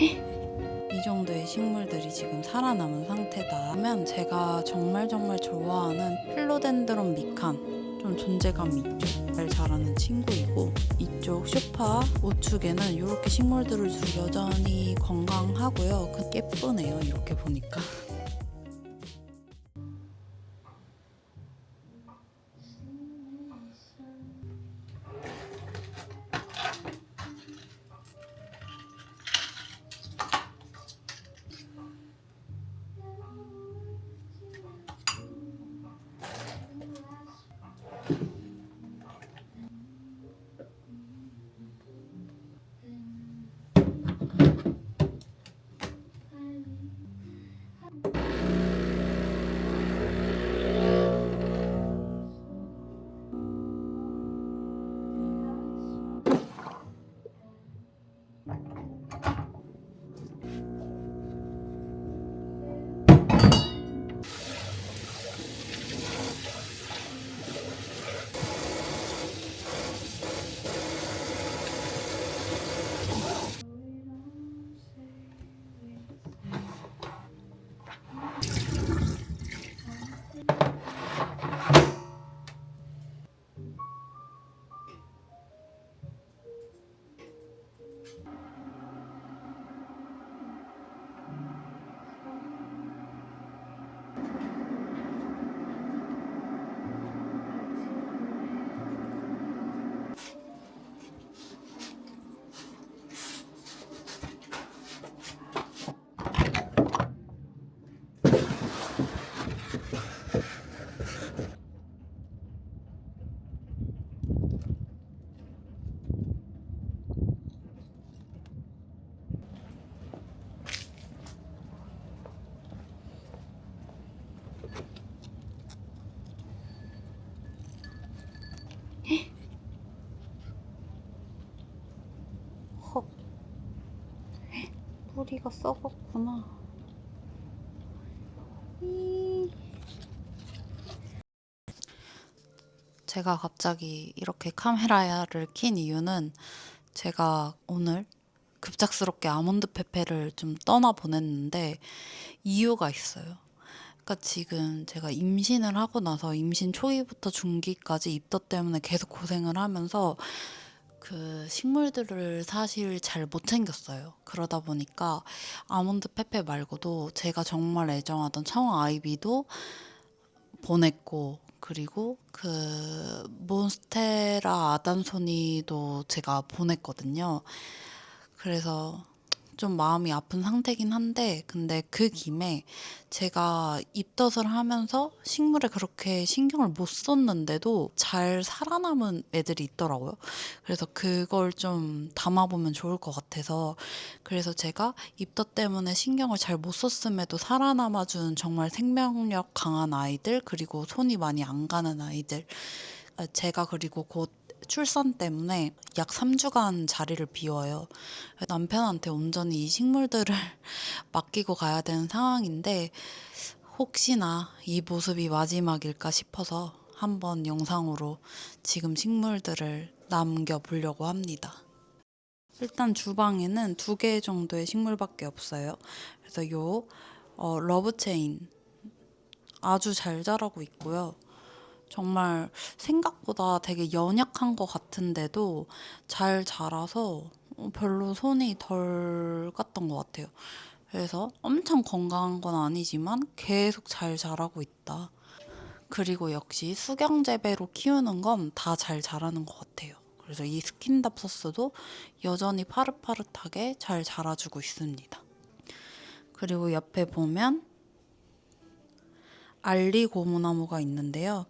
이 정도의 식물들이 지금 살아남은 상태다 하면 제가 정말 정말 좋아하는 필로덴드론 미칸 좀 존재감이 있죠. 잘 자라는 친구이고 이쪽 슈파 우측에는 이렇게 식물들을 두 여전히 건강하고요. 그 예쁘네요. 이렇게 보니까. 뿌리가 썩었구나. 이. 제가 갑자기 이렇게 카메라를 킨 이유는 제가 오늘 급작스럽게 아몬드 페페를 좀 떠나 보냈는데 이유가 있어요. 그러니까 지금 제가 임신을 하고 나서 임신 초기부터 중기까지 입덧 때문에 계속 고생을 하면서 그 식물들을 사실 잘 못 챙겼어요. 그러다 보니까 아몬드 페페 말고도 제가 정말 애정하던 청아 아이비도 보냈고 그리고 그 몬스테라 아단소니도 제가 보냈거든요. 그래서 좀 마음이 아픈 상태긴 한데 근데 그 김에 제가 입덧을 하면서 식물에 그렇게 신경을 못 썼는데도 잘 살아남은 애들이 있더라고요. 그래서 그걸 좀 담아보면 좋을 것 같아서 그래서 제가 입덧 때문에 신경을 잘 못 썼음에도 살아남아준 정말 생명력 강한 아이들 그리고 손이 많이 안 가는 아이들 아, 제가 그리고 곧 출산 때문에 약 3주간 자리를 비워요. 남편한테 온전히 이 식물들을 맡기고 가야 되는 상황인데 혹시나 이 모습이 마지막일까 싶어서 한번 영상으로 지금 식물들을 남겨보려고 합니다. 일단 주방에는 두 개 정도의 식물밖에 없어요. 그래서 요 어, 러브체인 아주 잘 자라고 있고요. 정말 생각보다 되게 연약한 것 같은데도 잘 자라서 어, 별로 손이 덜 갔던 것 같아요. 그래서 엄청 건강한 건 아니지만 계속 잘 자라고 있다. 그리고 역시 수경 재배로 키우는 건 다 잘 자라는 것 같아요. 그래서 이 스킨답서스도 여전히 파릇파릇하게 잘 자라주고 있습니다. 그리고 옆에 보면 알리 고무나무가 있는데요.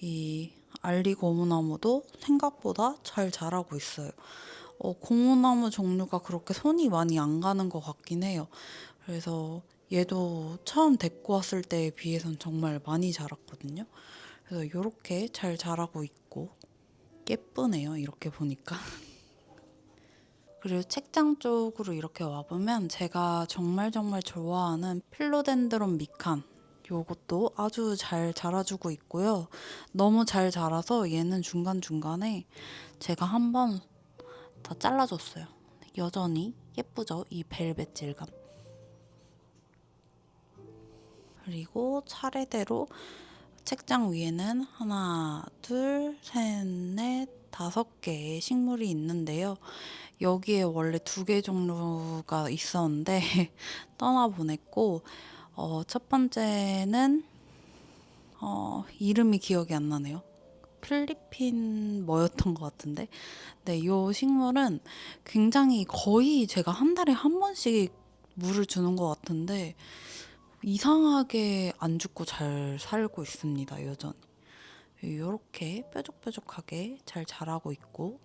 이 알리 고무나무도 생각보다 잘 자라고 있어요. 어, 고무나무 종류가 그렇게 손이 많이 안 가는 것 같긴 해요. 그래서 얘도 처음 데리고 왔을 때에 비해선 정말 많이 자랐거든요. 그래서 이렇게 잘 자라고 있고 예쁘네요. 이렇게 보니까. 그리고 책장 쪽으로 이렇게 와보면 제가 정말 정말 좋아하는 필로덴드론 미칸 요것도 아주 잘 자라주고 있고요. 너무 잘 자라서 얘는 중간중간에 제가 한번 다 잘라줬어요. 여전히 예쁘죠? 이 벨벳 질감. 그리고 차례대로 책장 위에는 하나, 둘, 셋, 넷, 다섯 개의 식물이 있는데요. 여기에 원래 두 개 종류가 있었는데 떠나보냈고 어, 첫 번째는 어, 이름이 기억이 안 나네요. 필리핀 뭐였던 것 같은데. 네, 이 식물은 굉장히 거의 제가 한 달에 한 번씩 물을 주는 것 같은데 이상하게 안 죽고 잘 살고 있습니다, 여전히. 이렇게 뾰족뾰족하게 잘 자라고 있고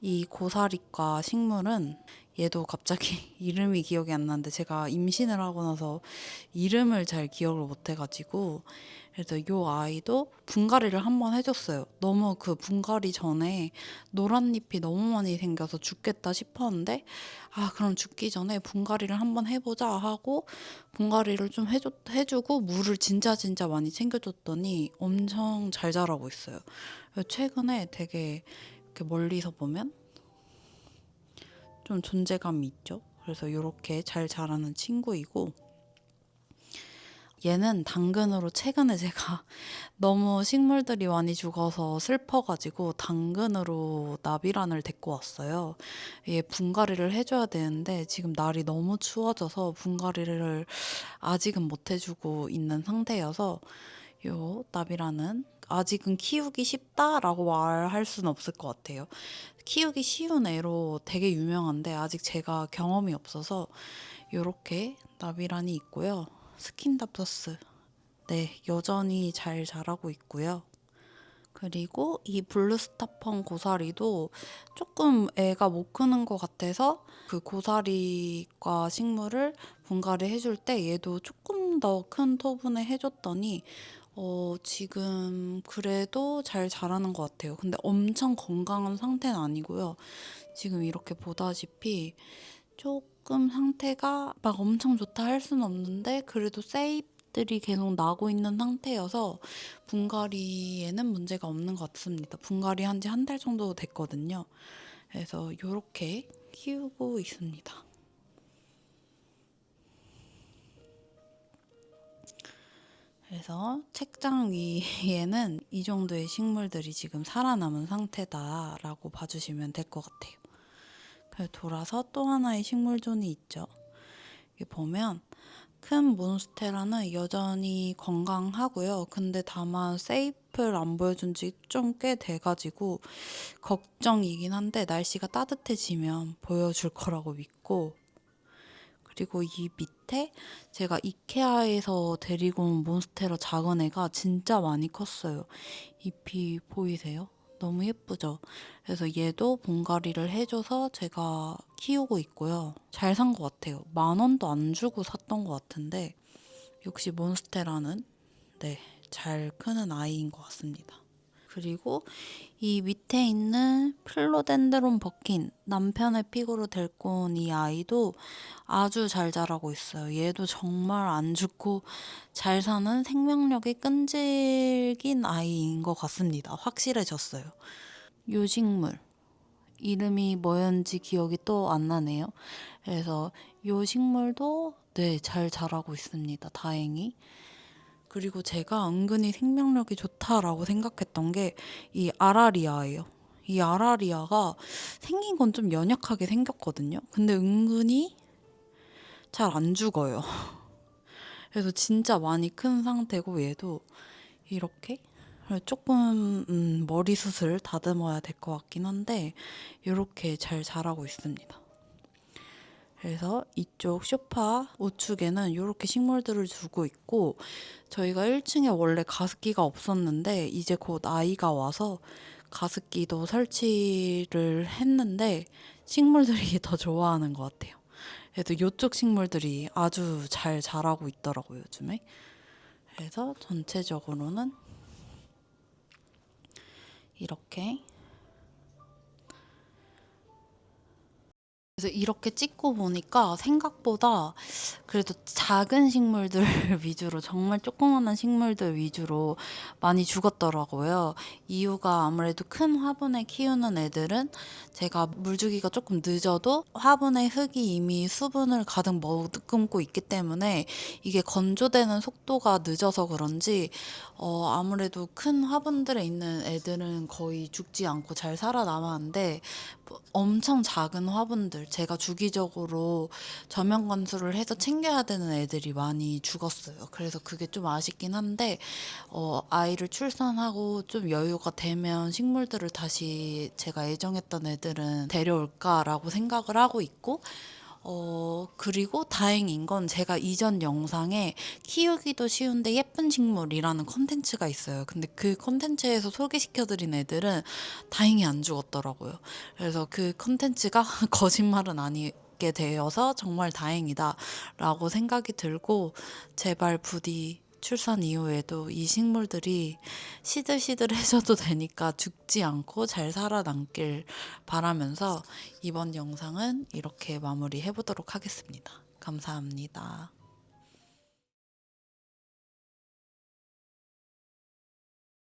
이 고사리과 식물은 얘도 갑자기 이름이 기억이 안 나는데 제가 임신을 하고 나서 이름을 잘 기억을 못 해가지고 그래서 요 아이도 분갈이를 한번 해줬어요. 너무 그 분갈이 전에 노란 잎이 너무 많이 생겨서 죽겠다 싶었는데 아 그럼 죽기 전에 분갈이를 한번 해보자 하고 분갈이를 좀 해줬, 해주고 물을 진짜 진짜 많이 챙겨줬더니 엄청 잘 자라고 있어요. 최근에 되게 이렇게 멀리서 보면 좀 존재감이 있죠. 그래서 이렇게 잘 자라는 친구이고 얘는 당근으로 최근에 제가 너무 식물들이 많이 죽어서 슬퍼가지고 당근으로 나비란을 데리고 왔어요. 얘 분갈이를 해줘야 되는데 지금 날이 너무 추워져서 분갈이를 아직은 못 해주고 있는 상태여서 요 나비란은 아직은 키우기 쉽다라고 말할 수는 없을 것 같아요. 키우기 쉬운 애로 되게 유명한데 아직 제가 경험이 없어서 요렇게 나비란이 있고요. 스킨답서스. 네, 여전히 잘 자라고 있고요. 그리고 이 블루스타펑 고사리도 조금 애가 못 크는 것 같아서 그 고사리과 식물을 분갈이 해줄 때 얘도 조금 더 큰 토분에 해줬더니 어, 지금 그래도 잘 자라는 것 같아요. 근데 엄청 건강한 상태는 아니고요. 지금 이렇게 보다시피 조금 상태가 막 엄청 좋다 할 수는 없는데 그래도 세잎들이 계속 나고 있는 상태여서 분갈이에는 문제가 없는 것 같습니다. 분갈이 한 지 한 달 정도 됐거든요. 그래서 이렇게 키우고 있습니다. 그래서 책장 위에는 이 정도의 식물들이 지금 살아남은 상태다라고 봐주시면 될 것 같아요. 그래서 돌아서 또 하나의 식물존이 있죠. 여기 보면 큰 몬스테라는 여전히 건강하고요. 근데 다만 세이프를 안 보여준 지 좀 꽤 돼가지고 걱정이긴 한데 날씨가 따뜻해지면 보여줄 거라고 믿고 그리고 이 밑에 제가 이케아에서 데리고 온 몬스테라 작은 애가 진짜 많이 컸어요. 잎이 보이세요? 너무 예쁘죠? 그래서 얘도 분갈이를 해줘서 제가 키우고 있고요. 잘 산 것 같아요. 만 원도 안 주고 샀던 것 같은데 역시 몬스테라는 네, 잘 크는 아이인 것 같습니다. 그리고 이 밑에 있는 필로덴드론 버킨 남편의 픽으로 데리고 온 이 아이도 아주 잘 자라고 있어요. 얘도 정말 안 죽고 잘 사는 생명력이 끈질긴 아이인 것 같습니다. 확실해졌어요. 요 식물 이름이 뭐였는지 기억이 또 안 나네요. 그래서 요 식물도 네, 잘 자라고 있습니다. 다행히. 그리고 제가 은근히 생명력이 좋다라고 생각했던 게 이 아라리아예요. 이 아라리아가 생긴 건 좀 연약하게 생겼거든요. 근데 은근히 잘 안 죽어요. 그래서 진짜 많이 큰 상태고 얘도 이렇게 조금 음, 머리 숱을 다듬어야 될 것 같긴 한데 이렇게 잘 자라고 있습니다. 그래서 이쪽 소파 우측에는 이렇게 식물들을 두고 있고 저희가 1층에 원래 가습기가 없었는데 이제 곧 아이가 와서 가습기도 설치를 했는데 식물들이 더 좋아하는 것 같아요. 그래도 이쪽 식물들이 아주 잘 자라고 있더라고요, 요즘에. 그래서 전체적으로는 이렇게 그래서 이렇게 찍고 보니까 생각보다 그래도 작은 식물들 위주로 정말 조그마한 식물들 위주로 많이 죽었더라고요. 이유가 아무래도 큰 화분에 키우는 애들은 제가 물 주기가 조금 늦어도 화분의 흙이 이미 수분을 가득 머금고 있기 때문에 이게 건조되는 속도가 늦어서 그런지 어, 아무래도 큰 화분들에 있는 애들은 거의 죽지 않고 잘 살아남았는데 뭐 엄청 작은 화분들 제가 주기적으로 저면 관수를 해서 챙겨야 되는 애들이 많이 죽었어요. 그래서 그게 좀 아쉽긴 한데 어, 아이를 출산하고 좀 여유가 되면 식물들을 다시 제가 애정했던 애들은 데려올까라고 생각을 하고 있고 어, 그리고 다행인 건 제가 이전 영상에 키우기도 쉬운데 예쁜 식물이라는 컨텐츠가 있어요. 근데 그 컨텐츠에서 소개시켜드린 애들은 다행히 안 죽었더라고요. 그래서 그 컨텐츠가 거짓말은 아니게 되어서 정말 다행이다라고 생각이 들고 제발 부디 출산 이후에도 이 식물들이 시들시들해져도 되니까 죽지 않고 잘 살아남길 바라면서 이번 영상은 이렇게 마무리해 보도록 하겠습니다. 감사합니다.